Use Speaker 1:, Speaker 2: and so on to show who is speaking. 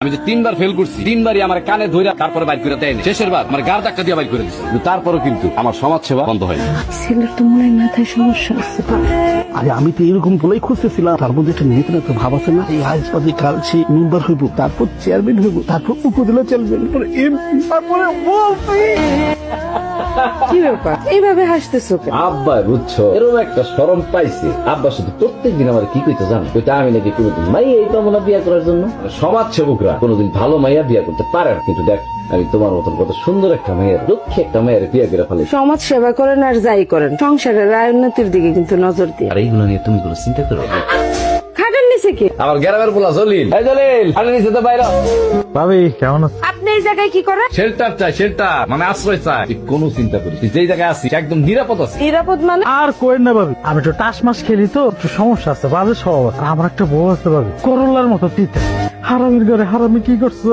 Speaker 1: আমি যে তিনবার ফেল করছি তিনবারই আমার কানে ধরে তারপরে বাইর করে দেয়নি। শেষের বার আমার গার ধাক্কা দিয়ে বাইর করে দিচ্ছে কিন্তু তারপরেও কিন্তু আমার সমাজ সেবা বন্ধ হয়নি।
Speaker 2: ছেলের তো মনে হয় মাথায় সমস্যা আছে
Speaker 3: আরে আমি তো এরকম বলেই খুঁজতেছিলাম। তার মধ্যে একটা নিহিত একটা ভাব আছে না? এই আজপাতি কাল সে মেম্বার হইব তারপর চেয়ারম্যান হইব তারপর উপজেলা চেয়ারম্যান তারপরে এমপি তারপরে মন্ত্রী
Speaker 2: কি ব্যাপার? এইভাবে হাসতেছো কেন?
Speaker 4: আব্বা বুঝছ? এরকম একটা সরম পাইছে। আব্বা শুধু প্রত্যেক দিন আমার কি কইতে জানো? কইতে আমি নাকি কোনোদিন মাইয়া এই পাবো না বিয়া করার জন্য? সমাজ সেবকরা কোনোদিন ভালো মাইয়া বিয়া করতে পারে না। কিন্তু দেখ আমি তোমার মতন কত সুন্দর একটা মেয়ের লক্ষ্যে একটা মেয়ের বিয়া করে ফেলে
Speaker 2: সমাজ সেবা করেন আর যাই করেন সংসারের আয় উন্নতির দিকে কিন্তু নজর দিয়ে
Speaker 4: আর এইগুলো নিয়ে তুমি কোনো চিন্তা করো না।
Speaker 2: খাটের নিচে কি?
Speaker 1: আমার গ্রামের পোলা জলিল। এই জলিল আরে নিচে তো বাইরে
Speaker 5: ভাবি কেমন আছো?
Speaker 2: এই জায়গায় কি করে?
Speaker 1: শেল্টার চাই শেল্টার মানে আশ্রয় চাই। তুই কোনো চিন্তা করিস তুই যেই জায়গায় আছিস একদম নিরাপদ আছে
Speaker 2: নিরাপদ মানে?
Speaker 5: আর কোয়েন না ভাবি আমি তো টাস মাস খেলি তো একটু সমস্যা আছে বাজে স্বভাব আছে। আমার একটা বউ আছে ভাবি করলার মতো তিতে। হারামির ঘরে হারামি কি করছে?